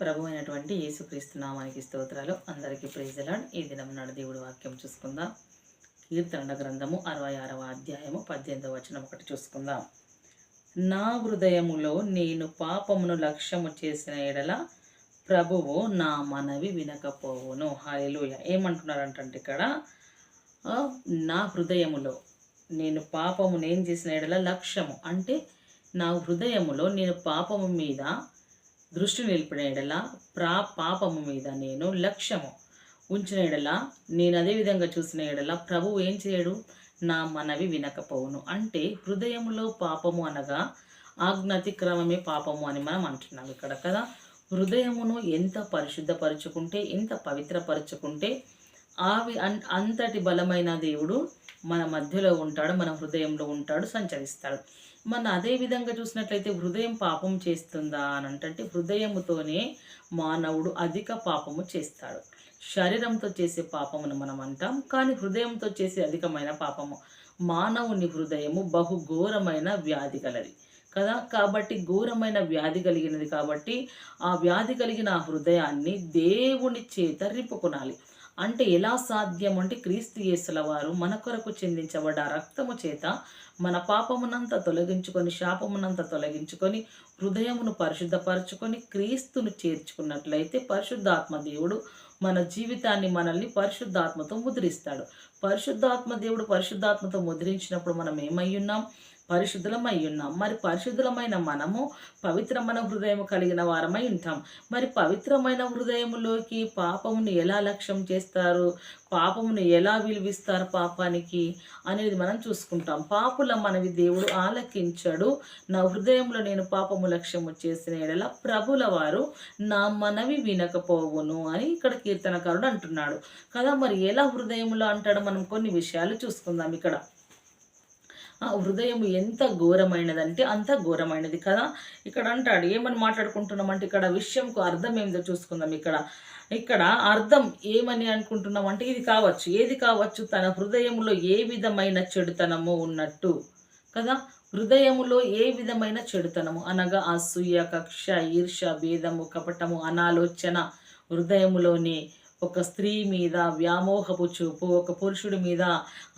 ప్రభు అయినటువంటి యేసుక్రీస్తు నామానికి స్తోత్రాలు. అందరికీ ప్రైజలాడ్ ఈ దినం నాడు దేవుడి వాక్యం చూసుకుందాం. కీర్తన గ్రంథము అరవై ఆరవ అధ్యాయము పద్దెనిమిదవ వచనం ఒకటి చూసుకుందాం. నా హృదయములో నేను పాపమును లక్ష్యము చేసిన ఎడల ప్రభువు నా మనవి వినకపోవును. హాయలుయ ఏమంటున్నారంటే ఇక్కడ నా హృదయములో నేను పాపము నేను చేసిన ఎడల లక్ష్యము. అంటే నా హృదయములో నేను పాపము మీద దృష్టి నిలిపిన ఎడల ప్రా పాపము మీద నేను లక్ష్యము ఉంచిన ఎడల నేను అదే విధంగా చూసిన ఎడల ప్రభువు ఏం చేయడు? నా మనవి వినకపోవును. అంటే హృదయములో పాపము అనగా ఆజ్ఞాతిక్రమమే పాపము అని మనం అంటున్నాం ఇక్కడ కదా. హృదయమును ఎంత పరిశుద్ధపరుచుకుంటే ఎంత పవిత్రపరుచుకుంటే ఆవి అన్ అంతటి బలమైన దేవుడు మన మధ్యలో ఉంటాడు మన హృదయంలో ఉంటాడు సంచరిస్తాడు. మన అదే విధంగా చూసినట్లయితే హృదయం పాపం చేస్తుందా అని అంటే హృదయముతోనే మానవుడు అధిక పాపము చేస్తాడు. శరీరంతో చేసే పాపమును మనం అంటాం కానీ హృదయంతో చేసే అధికమైన పాపము మానవుని హృదయము బహు ఘోరమైన వ్యాధి గలది. కదా? కాబట్టి ఘోరమైన వ్యాధి కలిగినది కాబట్టి ఆ వ్యాధి కలిగిన ఆ హృదయాన్ని దేవుని చేత రిప్పుకొనాలి అంటే ఎలా సాధ్యం అంటే క్రీస్తు యేసుల వారు మన కొరకు చెందించబడ్డ రక్తము చేత మన పాపమునంతా తొలగించుకొని శాపమునంతా తొలగించుకొని హృదయమును పరిశుద్ధపరచుకొని క్రీస్తును చేర్చుకున్నట్లయితే పరిశుద్ధాత్మ దేవుడు మన జీవితాన్ని మనల్ని పరిశుద్ధాత్మతో ముద్రిస్తాడు. పరిశుద్ధాత్మ దేవుడు పరిశుద్ధాత్మతో ముద్రించినప్పుడు మనం ఏమై ఉన్నాం? పరిశుద్ధులమై ఉన్నాం. మరి పరిశుద్ధులమైన మనము పవిత్రమైన హృదయం కలిగిన వారమై ఉంటాం. మరి పవిత్రమైన హృదయములోకి పాపమును ఎలా లక్ష్యం చేస్తారు? పాపమును ఎలా విలువిస్తారు పాపానికి అనేది మనం చూసుకుంటాం. పాపుల మనవి దేవుడు ఆలకించడు. నా హృదయంలో నేను పాపము లక్ష్యము చేసిన ఎడల ప్రభుల వారు నా మనవి వినకపోవును అని ఇక్కడ కీర్తనకారుడు అంటున్నాడు. కదా మరి ఎలా హృదయములో అంటాడు మనం కొన్ని విషయాలు చూసుకుందాం ఇక్కడ. ఆ హృదయం ఎంత ఘోరమైనదంటే అంత ఘోరమైనది కదా. ఇక్కడ అంటాడు ఏమని మాట్లాడుకుంటున్నాం అంటే ఇక్కడ విషయంకు అర్థం ఏందో చూసుకుందాం ఇక్కడ. ఇక్కడ అర్థం ఏమని అనుకుంటున్నాం అంటే ఇది కావచ్చు. ఏది కావచ్చు? తన హృదయంలో ఏ విధమైన చెడుతనము ఉన్నట్టు కదా. హృదయములో ఏ విధమైన చెడుతనము? అనగా అసూయ కక్ష ఈర్ష భేదము కపటము అనాలోచన హృదయములోని ఒక స్త్రీ మీద వ్యామోహపు చూపు ఒక పురుషుడి మీద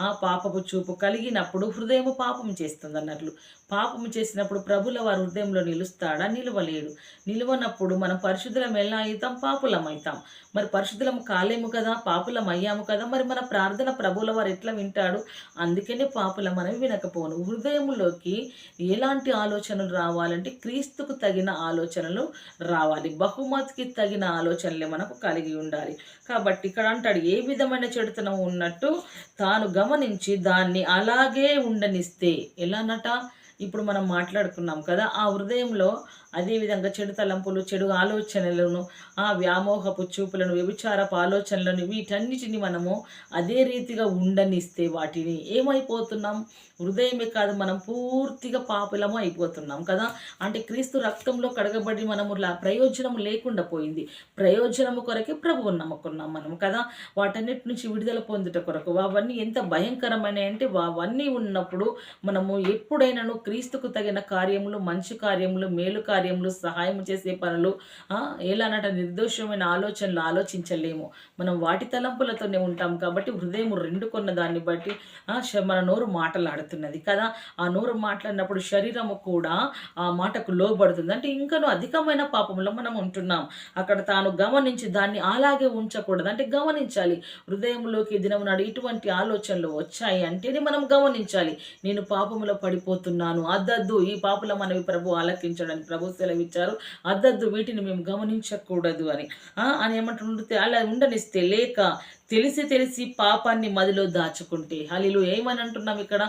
ఆ పాపపు చూపు కలిగినప్పుడు హృదయము పాపం చేస్తుంది అన్నట్లు పాపం చేసినప్పుడు ప్రభుల వారి హృదయంలో నిలుస్తాడా? నిలవలేడు. నిలువనప్పుడు మనం పరిశుద్ధులం ఎలా అవుతాం పాపులం అవుతాం మరి పరిశుద్ధులం కాలేము కదా? పాపులం అయ్యాము కదా? మరి మన ప్రార్థన ప్రభుల వారు ఎట్లా వింటాడు? అందుకనే పాపులం అనేవి వినకపోను. హృదయంలోకి ఎలాంటి ఆలోచనలు రావాలంటే క్రీస్తుకు తగిన ఆలోచనలు రావాలి. బహుమతికి తగిన ఆలోచనలే మనకు కలిగి ఉండాలి. కాబట్టి ఇక్కడ అంటాడు ఏ విధమైన చెడుతనం ఉన్నట్టు తాను గమనించి దాన్ని అలాగే ఉండనిస్తే. ఎలానట ఇప్పుడు మనం మాట్లాడుకున్నాం కదా ఆ హృదయంలో అదేవిధంగా చెడు తలంపులు చెడు ఆలోచనలను ఆ వ్యామోహపు చూపులను వ్యభిచారపు ఆలోచనలను వీటన్నిటిని మనము అదే రీతిగా ఉండనిస్తే వాటిని ఏమైపోతున్నాం? హృదయమే కాదు మనం పూర్తిగా పాపులము అయిపోతున్నాం కదా? అంటే క్రీస్తు రక్తంలో కడగబడి మనము లా- ప్రయోజనం లేకుండా పోయింది. ప్రయోజనము కొరకే ప్రభువు నమ్ముకున్నాం మనం కదా? వాటన్నిటి నుంచి విడుదల పొందుట కొరకు. అవన్నీ ఎంత భయంకరమైన అంటే అవన్నీ ఉన్నప్పుడు మనము ఎప్పుడైనాను క్రీస్తుకు తగిన కార్యములు మంచి కార్యములు మేలు కార్యములు సహాయం చేసే పనులు ఆ, ఎలానంట నిర్దోషమైన ఆలోచనలు ఆలోచించలేము. మనం వాటి తలంపులతోనే ఉంటాం కాబట్టి హృదయం రెండు కొన్న దాన్ని బట్టి మన నోరు మాటలాడుతున్నది కదా. ఆ నోరు మాట్లాడినప్పుడు శరీరము కూడా ఆ మాటకు లోబడుతుంది. అంటే ఇంకనూ అధికమైన పాపంలో మనం ఉంటున్నాం. అక్కడ తాను గమనించి దాన్ని అలాగే ఉంచకూడదు. అంటే గమనించాలి. హృదయంలోకి దినం నాడు ఇటువంటి ఆలోచనలు వచ్చాయి అంటేనే మనం గమనించాలి. నేను పాపంలో పడిపోతున్నాను. అద్దద్దు ఈ పాపుల మనవి ప్రభు ఆలకించడని ప్రభు సెలవిచ్చారు. అద్దద్దు వీటిని మేము గమనించకూడదు అని. అని ఏమంటుంటే అలా ఉండనిస్తే లేక తెలిసి తెలిసి పాపాన్ని మదిలో దాచుకుంటే. హలీలు ఏమని అంటున్నాం ఇక్కడ?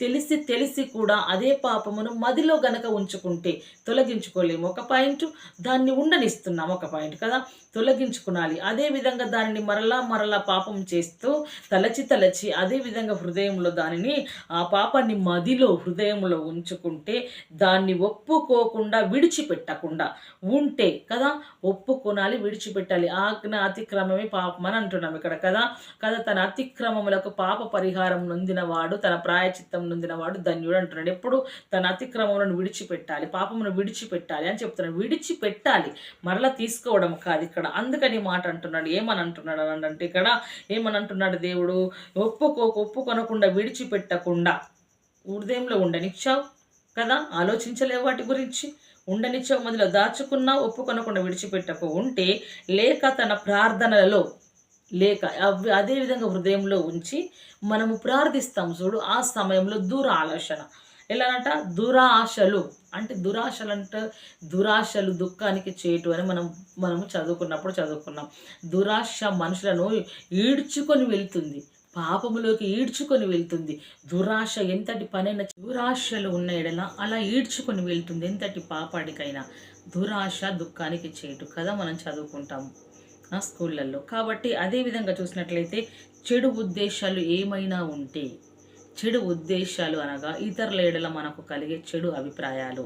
తెలిసి తెలిసి కూడా అదే పాపమును మదిలో గనక ఉంచుకుంటే తొలగించుకోలేము. ఒక పాయింట్ దాన్ని ఉండనిస్తున్నాం ఒక పాయింట్ కదా? తొలగించుకునాలి. అదే విధంగా దానిని మరలా మరలా పాపం చేస్తూ తలచి తలచి అదే విధంగా హృదయంలో దానిని ఆ పాపాన్ని మదిలో హృదయంలో ఉంచుకుంటే దాన్ని ఒప్పుకోకుండా విడిచిపెట్టకుండా ఉంటే కదా? ఒప్పుకొనాలి విడిచిపెట్టాలి. ఆజ్ఞ అతిక్రమమే పాపం అని అంటున్నాం ఇక్కడ కదా? కదా తన అతిక్రమములకు పాప పరిహారం నొందిన వాడు తన ప్రాయచిత్తం నొందిన వాడు ధన్యుడు అంటున్నాడు. ఎప్పుడు తన అతిక్రమములను విడిచిపెట్టాలి పాపమును విడిచిపెట్టాలి అని చెప్తున్నాడు. విడిచిపెట్టాలి మరలా తీసుకోవడం కాదు ఇక్కడ. అందుకని మాట అంటున్నాడు. ఏమని అంటున్నాడు అని అంటే ఇక్కడ ఏమని అంటున్నాడు దేవుడు? ఒప్పుకో ఒప్పుకొనకుండా విడిచిపెట్టకుండా హృదయంలో ఉండనిచ్చావు కదా? ఆలోచించలేవు వాటి గురించి? ఉండనిచ్చావు మధ్యలో దాచుకున్నా ఒప్పుకొనకుండా విడిచిపెట్టకు. ఉంటే లేక తన ప్రార్థనలలో లేక అవి అదేవిధంగా హృదయంలో ఉంచి మనము ప్రార్థిస్తాం చూడు ఆ సమయంలో దూర ఆలోచన ఎలానంట? దురాశలు. అంటే దురాశలు అంటే దురాశలు దుఃఖానికి చేయటు అని మనం మనము చదువుకున్నప్పుడు చదువుకున్నాం. దురాశ మనుషులను ఈడ్చుకొని వెళ్తుంది. పాపములోకి ఈడ్చుకొని వెళ్తుంది. దురాశ ఎంతటి పనైనా దురాశలు ఉన్న ఎడల అలా ఈడ్చుకొని వెళ్తుంది. ఎంతటి పాపాడికైనా దురాశ దుఃఖానికి చేయటు కదా మనం చదువుకుంటాము. స్కూళ్ళల్లో. కాబట్టి అదే విధంగా చూసినట్లయితే చెడు ఉద్దేశాలు ఏమైనా ఉంటే చెడు ఉద్దేశాలు అనగా ఇతరుల ఏడల మనకు కలిగే చెడు అభిప్రాయాలు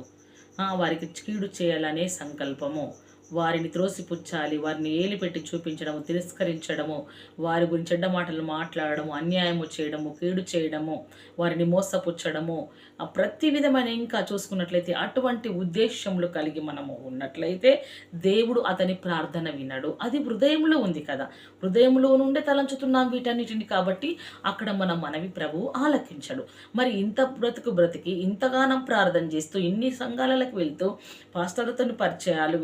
వారికి కీడు చేయాలనే సంకల్పము వారిని త్రోసిపుచ్చాలి వారిని ఏలిపెట్టి చూపించడము తిరస్కరించడము వారి గురించి చెడ్డ మాటలు మాట్లాడడము అన్యాయము చేయడము కీడు చేయడము వారిని మోసపుచ్చడము. ప్రతి విధమైన ఇంకా చూసుకున్నట్లయితే అటువంటి ఉద్దేశములు కలిగి మనము ఉన్నట్లయితే దేవుడు అతని ప్రార్థన వినడు. అది హృదయంలో ఉంది కదా. హృదయంలో నుండే తలంచుతున్నాం వీటన్నిటిని కాబట్టి అక్కడ మన మనవి ప్రభువు ఆలకించడు. మరి ఇంత బ్రతుకు బ్రతికి ఇంతగానం ప్రార్థన చేస్తూ ఇన్ని సంఘాలకు వెళ్తూ పాస్టర్లతో పరిచయాలు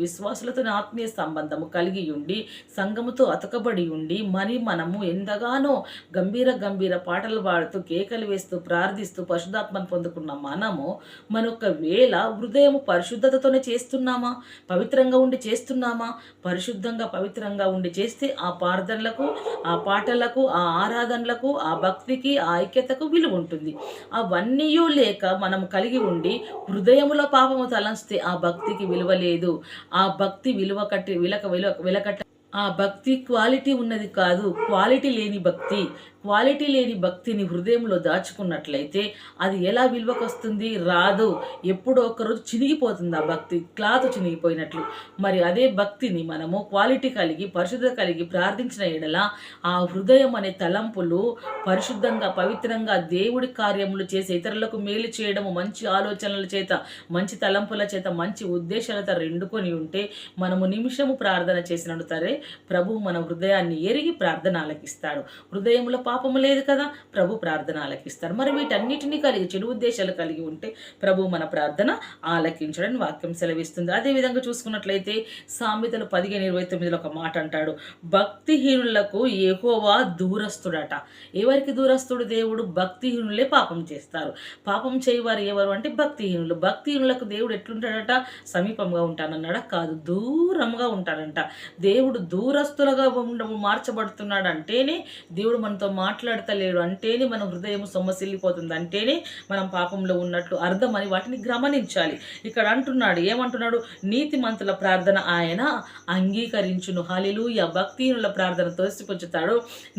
విశ్వాసులతో ఆత్మీయ సంబంధము కలిగి ఉండి సంఘముతో అతకబడి ఉండి మరి మనము ఎంతగానో గంభీర గంభీర పాటలు పాడుతూ కేకలు వేస్తూ ప్రార్థిస్తూ పరిశుద్ధాత్మను పొందుకున్న మనము మన వేళ హృదయము పరిశుద్ధతతోనే చేస్తున్నామా? పవిత్రంగా ఉండి చేస్తున్నామా? పరిశుద్ధంగా పవిత్రంగా ఉండి చేస్తే ఆ ప్రార్థనలకు ఆ పాటలకు ఆ ఆరాధనలకు ఆ భక్తికి ఆ ఐక్యతకు విలువ ఉంటుంది. అవన్నీ లేక మనం కలిగి ఉండి హృదయములో పాపము తలంచితే ఆ భక్తికి విలువ లేదు. ఆ భక్తి భక్తి విలువ కట్టి విలక విలువ విలకట్ట. ఆ భక్తి క్వాలిటీ ఉన్నది కాదు. క్వాలిటీ లేని భక్తి. క్వాలిటీ లేని భక్తిని హృదయంలో దాచుకున్నట్లయితే అది ఎలా విలువకు వస్తుంది? రాదు. ఎప్పుడో ఒకరోజు చినిగిపోతుంది ఆ భక్తి. క్లాత్ చినిగిపోయినట్లు. మరి అదే భక్తిని మనము క్వాలిటీ కలిగి పరిశుద్ధత కలిగి ప్రార్థించిన ఎడల ఆ హృదయం అనే తలంపులు పరిశుద్ధంగా పవిత్రంగా దేవుడి కార్యములు చేసి ఇతరులకు మేలు చేయడము మంచి ఆలోచనల చేత మంచి తలంపుల చేత మంచి ఉద్దేశాలతో రెండుకొని ఉంటే మనము నిమిషము ప్రార్థన చేసినట్టు సరే ప్రభు మన హృదయాన్ని ఎరిగి ప్రార్థన ఆలకిస్తాడు హృదయంలో పాపము లేదు కదా? ప్రభు ప్రార్థన ఆలకిస్తారు. మరి వీటన్నిటినీ కలిగి చెడు ఉద్దేశాలు కలిగి ఉంటే ప్రభు మన ప్రార్థన ఆలకించడని వాక్యం సెలవిస్తుంది. అదే విధంగా చూసుకున్నట్లయితే సామెతలు పదిహేను ఇరవై తొమ్మిదిలో ఒక మాట అంటాడు. భక్తిహీనులకు ఎహోవా దూరస్తుడట. ఎవరికి దూరస్తుడు దేవుడు? భక్తిహీనులే పాపం చేస్తారు. పాపం చేయవారు ఎవరు అంటే భక్తిహీనులు. భక్తిహీనులకు దేవుడు ఎట్లుంటాడట? సమీపంగా ఉంటానన్నాడా? కాదు దూరంగా ఉంటాడంట. దేవుడు దూరస్తులుగా మార్చబడుతున్నాడు అంటేనే దేవుడు మనతో మాట్లాడతలేడు. అంటేనే మన హృదయం సొమ్మసిల్లిపోతుంది అంటేనే మనం పాపంలో ఉన్నట్లు అర్థం అని వాటిని గమనించాలి. ఇక్కడ అంటున్నాడు ఏమంటున్నాడు? నీతిమంతుల ప్రార్థన ఆయన అంగీకరించును. హలిలుయ భక్తిహీనుల ప్రార్థన తోసిపుచ్చుతాడు.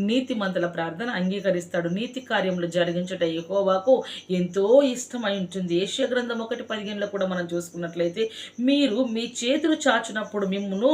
నీతిమంతుల ప్రార్థన అంగీకరిస్తాడు. నీతి కార్యములు జరిగించట యెహోవాకు ఎంతో ఇష్టమై ఉంటుంది. ఏషియా గ్రంథం ఒకటి పదిహేనులో కూడా మనం చూసుకున్నట్లయితే మీరు మీ చేతులు చాచినప్పుడు మిమ్మును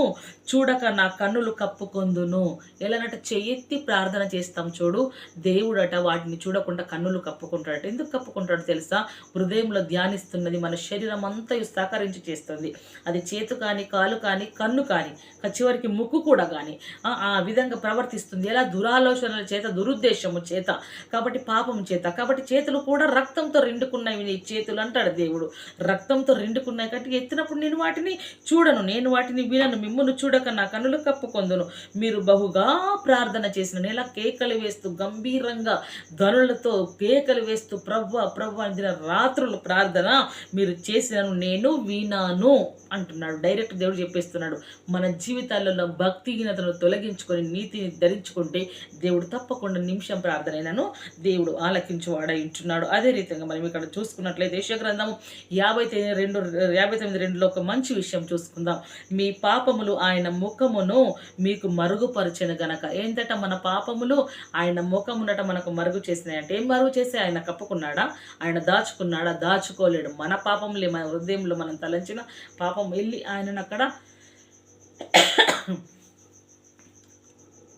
చూడక నా కన్నులు కప్పుకొందును. ఎలానంటే చెయ్యెత్తి ప్రార్థన చేస్తాం చూడు. దేవుడట వాటిని చూడకుండా కన్నులు కప్పుకుంటాడట. ఎందుకు కప్పుకుంటాడో తెలుసా? హృదయంలో ధ్యానిస్తున్నది మన శరీరం అంతా సహకరించి చేస్తుంది. అది చేతు కానీ కాలు కానీ కన్ను కానీ చివరికి ముక్కు కూడా కానీ ఆ విధంగా ప్రవర్తిస్తుంది. ఎలా? దురాలోచనల చేత దురుద్దేశము చేత కాబట్టి పాపం చేత. కాబట్టి చేతులు కూడా రక్తంతో రెండుకున్నవి నీ చేతులు అంటాడు దేవుడు. రక్తంతో రెండుకున్నాయి కాబట్టి ఎత్తినప్పుడు నేను వాటిని చూడను. నేను వాటిని వినను. మిమ్మల్ని చూడక నా కన్నులు కప్పుకొందును. మీరు బహుగా ప్రార్థన చేసిన నెల కేకలు వేస్తూ గంభీరంగా ధనులతో కేకలు వేస్తూ ప్రవ్వ ప్రవ్వ అని రాత్రులు ప్రార్థన మీరు చేసినాను నేను వినాను అంటున్నాడు. డైరెక్ట్ దేవుడు చెప్పేస్తున్నాడు. మన జీవితాలలో భక్తిహీనతను తొలగించుకొని నీతిని ధరించుకుంటే దేవుడు తప్పకుండా నిమిషం ప్రార్థనైనను దేవుడు ఆలకించువాడై ఉంటున్నాడు అదే రీతిగా మనం ఇక్కడ చూసుకున్నట్లయితే యెషయా యాభై తొమ్మిది రెండు యాభై తొమ్మిది రెండులో ఒక మంచి విషయం చూసుకుందాం. మీ పాపములు ఆయన ముఖమును మీకు మరుగుపరచను గనక. ఏంటట మన పాపములు? ఆయన ముఖమునట మనకు మరుగు చేసినాయి అంటే ఏం మరుగు చేసి ఆయన కప్పుకున్నాడా? ఆయన దాచుకున్నాడా? దాచుకోలేడు. మన పాపంలే మన హృదయంలో మనం తలంచిన పాపం వెళ్ళి ఆయనను అక్కడ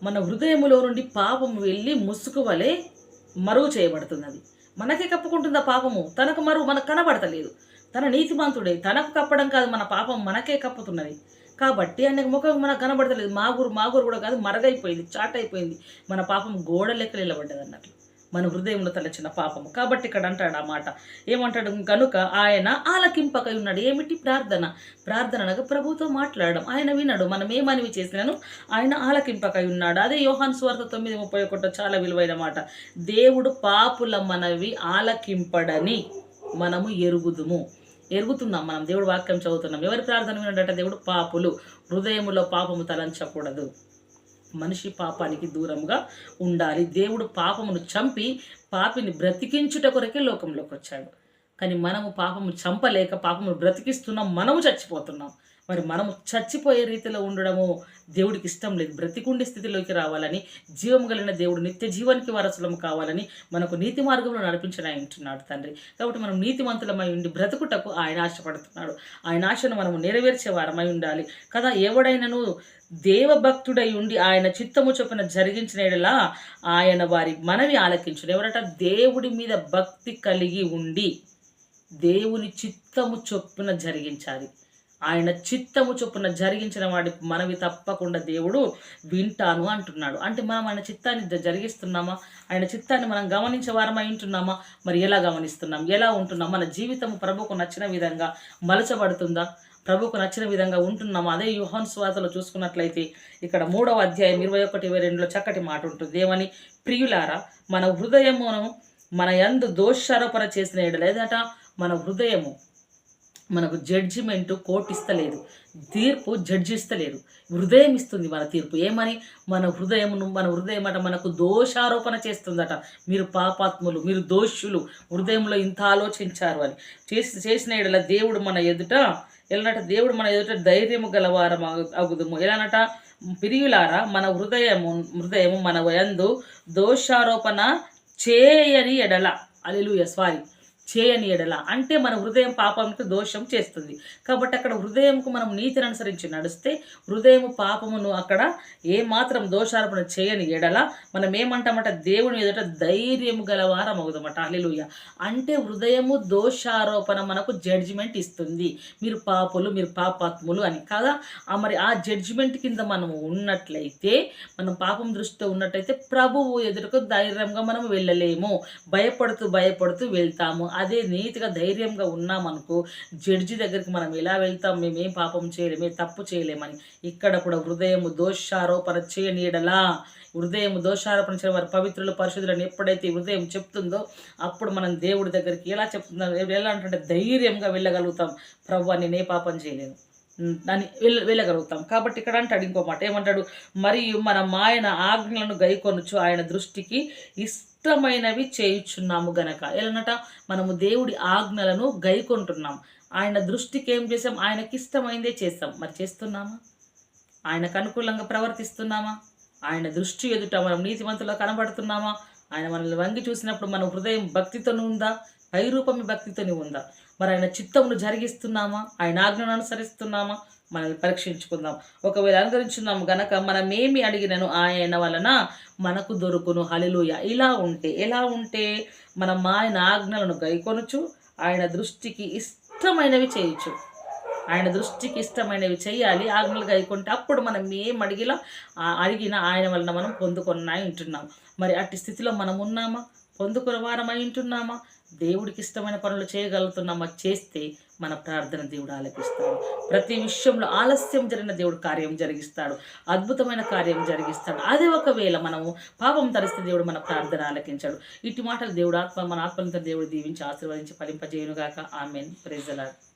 మన హృదయములో నుండి పాపం వెళ్ళి ముసుగు వలె మరుగు చేయబడుతున్నది. మనకే కప్పుకుంటుందా పాపము? తనకు మరువు మనకు కనబడతలేదు. తన నీతిమంతుడే. తనకు కప్పడం కాదు మన పాపం మనకే కప్పుతున్నది. కాబట్టి ఆయనకు ముఖం మనకు కనబడతలేదు. మాగురు మాగురు కూడా కాదు మరగైపోయింది చాటైపోయింది. మన పాపం గోడ లెక్క నిలబడ్డది అన్నట్లు. మన హృదయంలో తలచిన పాపము. కాబట్టి ఇక్కడ అంటాడు ఆ మాట. ఏమంటాడు? కనుక ఆయన ఆలకింపకై ఉన్నాడు. ఏమిటి ప్రార్థన? ప్రార్థన అనగా ప్రభుతో మాట్లాడడం. ఆయన వినడు. మనం ఏమనివి చేసినాను? ఆయన ఆలకింపకై ఉన్నాడు. అదే యోహాన్ స్వార్థ తొమ్మిది ముప్పై ఒకటో చాలా విలువైన మాట. దేవుడు పాపుల మనవి ఆలకింపడని మనము ఎరుగుదుము. ఎరుగుతున్నాం మనం దేవుడు వాక్యం చదువుతున్నాం. ఎవరి ప్రార్థన వినడంటే దేవుడు పాపులు. హృదయములో పాపము తలంచకూడదు. మనిషి పాపానికి దూరంగా ఉండాలి. దేవుడు పాపమును చంపి పాపిని బ్రతికించుట కొరకే లోకంలోకి వచ్చాడు కానీ మనము పాపము చంపలేక పాపము బ్రతికిస్తున్నాం మనము చచ్చిపోతున్నాం. మరి మనం చచ్చిపోయే రీతిలో ఉండడము దేవుడికి ఇష్టం లేదు. బ్రతికుండే స్థితిలోకి రావాలని జీవం కలిగిన దేవుడు నిత్య జీవానికి వారసులం కావాలని మనకు నీతి మార్గంలో నడిపించడానికి ఉంటున్నాడు తండ్రి. కాబట్టి మనం నీతివంతులమై ఉండి బ్రతుకుటకు ఆయన ఆశపడుతున్నాడు. ఆయన ఆశను మనము నెరవేర్చే వారమై ఉండాలి. కదా ఎవడైనను దేవభక్తుడై ఉండి ఆయన చిత్తము చొప్పున జరిగించిన ఎడలా ఆయన వారి మనవి ఆలకించుడు ఎవరట? దేవుడి మీద భక్తి కలిగి ఉండి దేవుని చిత్తము చొప్పున జరిగించాలి. ఆయన చిత్తము చొప్పున జరిగించిన వాడి మనవి తప్పకుండా దేవుడు వింటాను అంటున్నాడు. అంటే మనం ఆయన చిత్తాన్ని జరిగిస్తున్నామా? ఆయన చిత్తాన్ని మనం గమనించే వారమై ఉంటున్నామా? మరి ఎలా గమనిస్తున్నాం? ఎలా ఉంటున్నాం? మన జీవితం ప్రభుకు నచ్చిన విధంగా మలచబడుతుందా? ప్రభుకు నచ్చిన విధంగా ఉంటున్నాం అదే యుహాన్ స్వాతలో చూసుకున్నట్లయితే ఇక్కడ మూడవ అధ్యాయం ఇరవై ఒకటి ఇరవై రెండులో చక్కటి మాట ఉంటుంది. ఏమని ప్రియులారా మన హృదయమును మన యందు దోషారోపణ చేసిన ఎడల ఏదట మన హృదయము మనకు జడ్జిమెంటు కోర్టు ఇస్తలేదు తీర్పు జడ్జి ఇస్తలేదు హృదయం ఇస్తుంది మన తీర్పు. ఏమని? మన హృదయమును మన హృదయం అట మనకు దోషారోపణ చేస్తుందట. మీరు పాపాత్ములు మీరు దోషులు హృదయంలో ఇంత ఆలోచించారు అని. చేసి చేసిన ఎడల దేవుడు మన ఎదుట ఎలానట? దేవుడు మన ఎదుట ధైర్యము గలవారం అగుదము. ఎలానట? పిరియులారా మన హృదయము హృదయము మన వయందు దోషారోపణ చేయని ఎడల. అలెలుయ స్వారి చేయని ఎడల. అంటే మన హృదయం పాపంకి దోషం చేస్తుంది. కాబట్టి అక్కడ హృదయంకు మనం నీతిని అనుసరించి నడిస్తే హృదయము పాపమును అక్కడ ఏమాత్రం దోషారోపణ చేయని ఎడల మనం ఏమంటామంట? దేవుని ఎదుట ధైర్యం గలవారం అవుదామట. అలెలుయ అంటే హృదయము దోషారోపణ మనకు జడ్జిమెంట్ ఇస్తుంది. మీరు పాపులు మీరు పాపాత్ములు అని కదా? ఆ మరి ఆ జడ్జిమెంట్ కింద మనము ఉన్నట్లయితే మనం పాపం దృష్టితో ఉన్నట్లయితే ప్రభువు ఎదురుకు ధైర్యంగా మనం వెళ్ళలేము. భయపడుతూ భయపడుతూ వెళ్తాము. అదే నీతిగా ధైర్యంగా ఉన్నామనుకో జడ్జి దగ్గరికి మనం ఎలా వెళ్తాం? మేమేం పాపం చేయలేము తప్పు చేయలేమని. ఇక్కడ కూడా హృదయము దోషారోపణ చేయనీడలా హృదయం దోషారోపణ చేయడం వారి పవిత్రులు పరిశుద్ధులను ఎప్పుడైతే హృదయం చెప్తుందో అప్పుడు మనం దేవుడి దగ్గరికి ఎలా చెప్తుందో ఎలా అంటే ధైర్యంగా వెళ్ళగలుగుతాం. ప్రభు నేనే పాపం చేయలేను. అని దాన్ని వెళ్ళ వెళ్ళగలుగుతాం. కాబట్టి ఇక్కడ అంటాడు ఇంకో మాట. ఏమంటాడు? మరియు మన మాయన ఆజ్ఞలను గైకొనొచ్చు ఆయన దృష్టికి ఇస్ ఇష్టమైనవి చేయుచున్నాము గనక. ఎలానట మనము దేవుడి ఆజ్ఞలను గైకొంటున్నాం. ఆయన దృష్టికి ఏం చేసాం ఆయనకి ఇష్టమైందే చేస్తాం మరి చేస్తున్నామా? ఆయనకు అనుకూలంగా ప్రవర్తిస్తున్నామా? ఆయన దృష్టి ఎదుట మనం నీతిమంతులా కనబడుతున్నామా? ఆయన మనల్ని వంగి చూసినప్పుడు మన హృదయం భక్తితోనే ఉందా? పైరూపమి భక్తితోనే ఉందా? మరి ఆయన చిత్తమును జరిగిస్తున్నామా? ఆయన ఆజ్ఞను అనుసరిస్తున్నామా? మనల్ని పరీక్షించుకుందాం. ఒకవేళ అనుకరించున్నాం గనక మనమేమి అడిగినను ఆయన వలన మనకు దొరుకును. హలిలుయ ఇలా ఉంటే ఎలా ఉంటే మనం ఆయన ఆజ్ఞలను గైకొనచ్చు ఆయన దృష్టికి ఇష్టమైనవి చేయొచ్చు ఆయన దృష్టికి ఇష్టమైనవి చేయాలి ఆజ్ఞలు గైకుంటే అప్పుడు మనం ఏం అడిగిలా ఆ అడిగిన ఆయన వలన మనం పొందుకున్నాయి ఉంటున్నాం. మరి అట్టి స్థితిలో మనం ఉన్నామా? పొందుకున్న వారమై ఉంటున్నామా? దేవుడికి ఇష్టమైన పనులు చేయగలుగుతున్నామా? చేస్తే మన ప్రార్థన దేవుడు ఆలకిస్తాడు. ప్రతి విషయంలో ఆలస్యం జరిగిన దేవుడు కార్యం జరిగిస్తాడు. అద్భుతమైన కార్యం జరిగిస్తాడు. అదే ఒకవేళ మనము పాపం తరిస్తే దేవుడు మన ప్రార్థన ఆలకించాడు. ఇటు మాటలు దేవుడు ఆత్మ మన ఆత్మలంతా దేవుడు దీవించి ఆశీర్వదించి ఫలింపజేయునుగాక. ఆమెన్. ప్రెజలాడు